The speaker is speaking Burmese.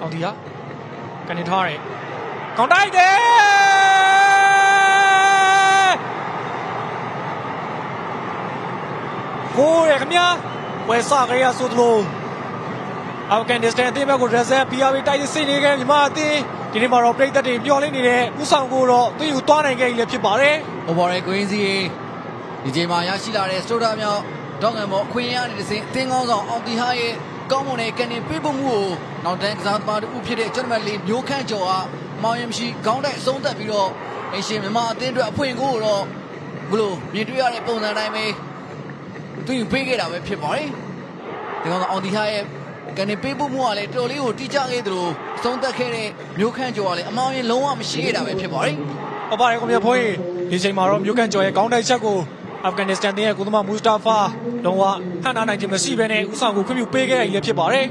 အောင်ဒီကကနေထားတယ်ကောင်းတိုက်တယ်ကိုရခင်ဗျာဝယ်စကြရဆိုသလိုအာဖဂန်နစ္စတန်အသင်းဘက်ကိုရက်ဆက် PRV တိုက်စစ်နေခဲ့မြန်မာအသင်းဒီနေ့မှာတော့ပြည်သက်တွေမျှော်လင့်နေတဲ့ဥဆောင်ကိုတော့သူယူသွားနိုင်ခဲ့ပြီလည်းဖြစ်ပါတယ်။ over ကွင်းစီဒီချိန်မှာရရှိလာတဲ့စတိုတာမြောက်ဒေါငန်မောအခွင့်အရေးအနေနဲ့စဉ်အသင်းကောင်းဆောင်အောင်တီဟာရဲ့ ကောင်းမွန်တဲ့ကနေပေးဖို့မှုကိုနောက်တန်းကစားသမားတူဖြစ်တဲ့ကျွန်တော်လေးမျိုးခန့်ကျော်အားမောင်ရင်မရှိခေါင်းတိုက်အဆုံးသက်ပြီးတော့အရှင်မြန်မာအသင်းအတွက်အဖွင့်ကိုတော့ဘလို့မြင်တွေ့ရတဲ့ပုံစံတိုင်းပဲသူယူပေးခဲ့တာပဲဖြစ်ပါတယ်။ဒီကောင်ကအောင်တီဟာရဲ့ကနေပေးဖို့မှုကလည်းတော်တော်လေးကိုတိကျခဲ့သလိုအဆုံးသက်ခဲ့တဲ့မျိုးခန့်ကျော်ကလည်းအမောင်ရင်လုံးဝမရှိခဲ့တာပဲဖြစ်ပါတယ်။ဟုတ်ပါတယ်ကွန်ပျူတာဖိုးဒီချိန်မှာတော့မြို့ကန်ကျော်ရဲ့ကောင်းတိုက်ချက်ကို အာဖဂန်နစ္စတန်တင်းရဲ့ကုသမမူစတာဖာလုံးဝဟန်နာနိုင်ခြင်းမရှိဘဲနဲ့ဥဆောင်ကိုခွင့်ပြုပေးခဲ့ရည်လည်းဖြစ်ပါတယ်